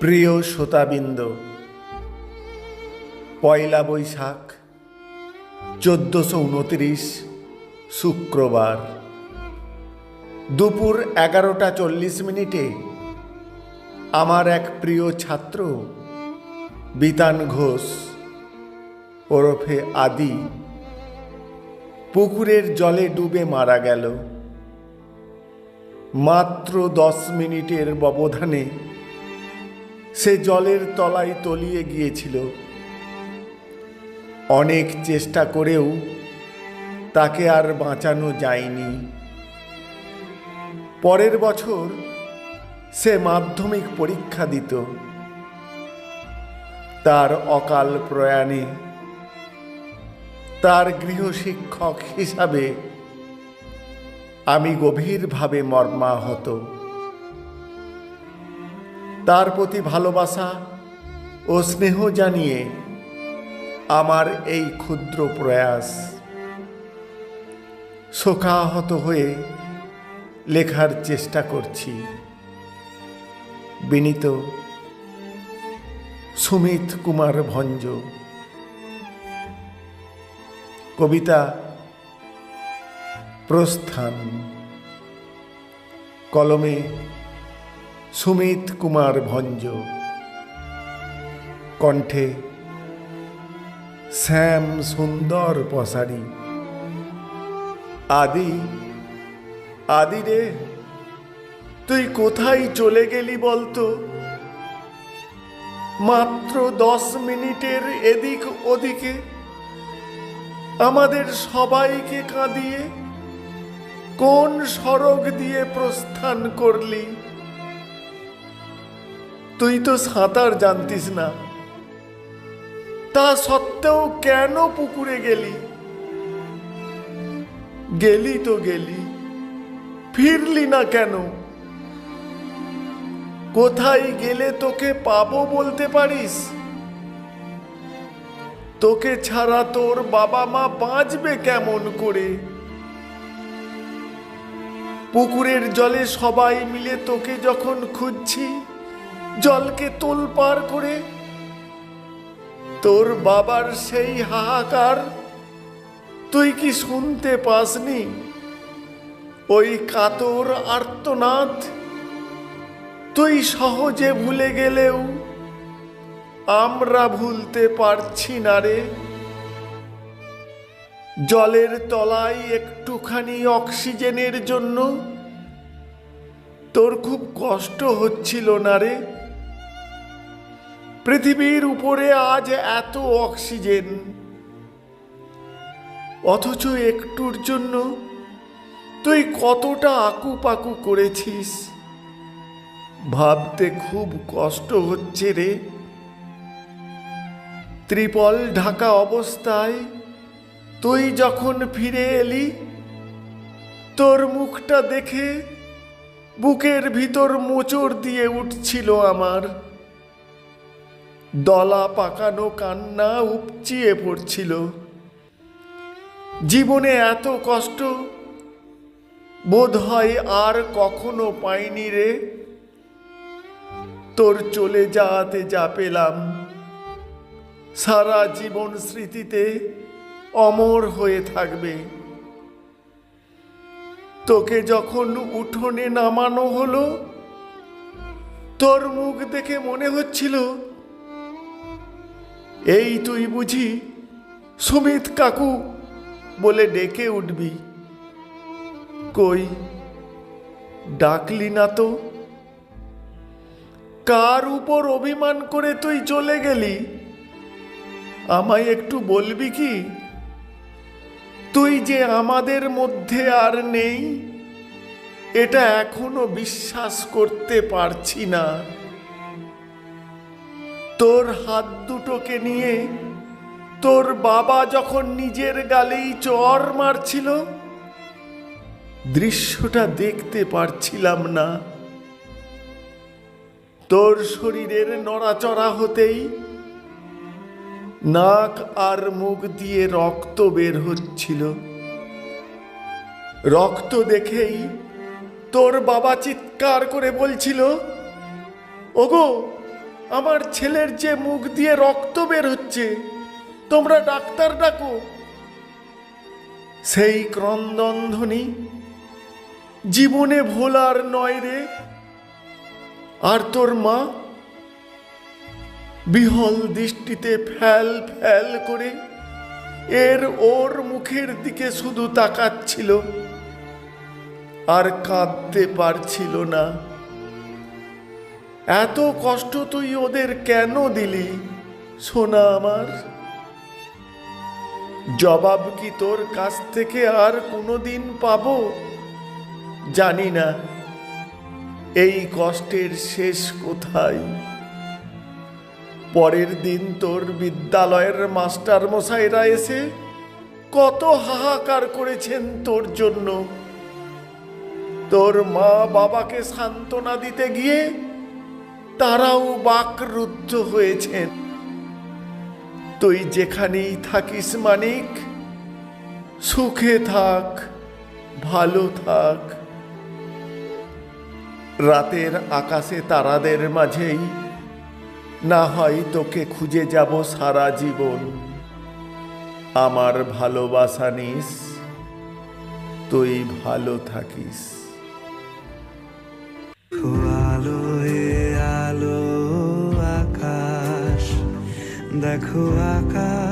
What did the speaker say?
প্রিয় শ্রোতাবৃন্দ, পয়লা বৈশাখ, চোদ্দোশো উনত্রিশ শুক্রবার। দুপুর এগারোটা চল্লিশ মিনিটে আমার এক প্রিয় ছাত্র, বিতান ঘোষ, ওরফে আদি, পুকুরের জলে ডুবে মারা গেল। মাত্র দশ মিনিটের ব্যবধানে সে জলের তলায় তলিয়ে গিয়েছিল। অনেক চেষ্টা করেও তাকে আর বাঁচানো যায়নি। পরের বছর সে মাধ্যমিক পরীক্ষা দিত। তার অকাল প্রয়াণে তার গৃহশিক্ষক হিসাবে আমি গভীরভাবে মর্মাহত। তার প্রতি ভালোবাসা ও স্নেহ জানিয়ে আমার এই ক্ষুদ্র প্রয়াস। শোকাহত হয়ে লেখার চেষ্টা করছি। বিনীত সুমিত কুমার ভঞ্জ। কবিতা প্রস্থান। কলমে সুমিত কুমার ভঞ্জ। কণ্ঠে, শ্যাম সুন্দর পসারি। আদি আদি রে, তুই কোথায় চলে গেলি বলতো? মাত্র দশ মিনিটের এদিক ওদিকে, আমাদের সবাইকে কাঁদিয়ে কোন সড়ক দিয়ে প্রস্থান করলি? তুই তো সাঁতার জানতিস না। তা সত্ত্বেও কেন পুকুরে গেলি? গেলি তো গেলি, ফিরলি না কেন? কোথায় গেলে তোকে পাবো বলতে পারিস? তোকে ছাড়া তোর বাবা মা বাঁচবে কেমন করে? পুকুরের জলে সবাই মিলে তোকে যখন খুঁজছি জলকে তোল পার করে। তোর বাবার সেই হাহাকার, তুই কি শুনতে পাসনি? ওই কাতর আর্তনাদ, তুই সহজে ভুলে গেলেও আমরা ভুলতে পারছি না রে। জলের তলায় একটুখানি অক্সিজেনের জন্য তোর খুব কষ্ট হচ্ছিল না রে। পৃথিবীর উপরে আজ এত অক্সিজেন, অথচ একটুর জন্য তুই কতটা আকুপাকু করেছিস? ভাবতে খুব কষ্ট হচ্ছে রে। ত্রিপল ঢাকা অবস্থায় তুই যখন ফিরে এলি, তোর মুখটা দেখে বুকের ভিতর মোচড় দিয়ে উঠছিল আমার। দলা পাকানো কান্না উপচিয়ে পড়ছিল। জীবনে এত কষ্ট বোধ হয় আর কখনো পাইনি রে। তোর চলে যাওয়াতে যা পেলাম, সারা জীবন স্মৃতিতে অমর হয়ে থাকবে। তোকে যখন উঠোনে নামানো হলো, তোর মুখ দেখে মনে হচ্ছিল এই তুই বুঝি সুমিত কাকু বলে ডেকে উঠবি। কই? ডাকলি না তো। কার উপর অভিমান করে তুই চলে গেলি? আমায় একটু বলবি কি? তুই যে আমাদের মধ্যে আর নেই, এটা এখনও বিশ্বাস করতে পারছি না। তোর হাত দুটোকে নিয়ে তোর বাবা যখন নিজের গালেই চর মারছিল, দৃশ্যটা দেখতে পারছিলাম না। তোর শরীরের নড়াচড়া হতেই নাক আর মুখ দিয়ে রক্ত বের হচ্ছিল। রক্ত দেখেই তোর বাবা চিৎকার করে বলছিল, ওগো আমার ছেলের যে মুখ দিয়ে রক্ত বের হচ্ছে, তোমরা ডাক্তার ডাকো। সেই ক্রন্দনধ্বনি, জীবনে ভোলার নয় রে। আর তোর মা, বিহল দৃষ্টিতে ফ্যাল ফ্যাল করে এর ওর মুখের দিকে শুধু তাকাচ্ছিল, আর কাঁদতে পারছিল না। এত কষ্ট তুই ওদের কেন দিলি? সোনা আমার। জবাব কি তোর কাছ থেকে আর কোনোদিন পাব? জানি না। এই কষ্টের শেষ কোথায়? পরের দিন তোর বিদ্যালয়ের মাস্টার মশাইরা এসে কত হাহাকার করেছেন তোর জন্য। তোর মা বাবাকে সান্ত্বনা দিতে গিয়ে তারাও বাকরুদ্ধ হয়েছেন। তুই যেখানেই থাকিস মানিক, সুখে থাক, ভালো থাক। রাতের আকাশে তারাদের মাঝেই না হয় তোকে খুঁজে যাব সারা জীবন। আমার ভালোবাসা নিস, তুই ভালো থাকিস। দেখো আকাশ।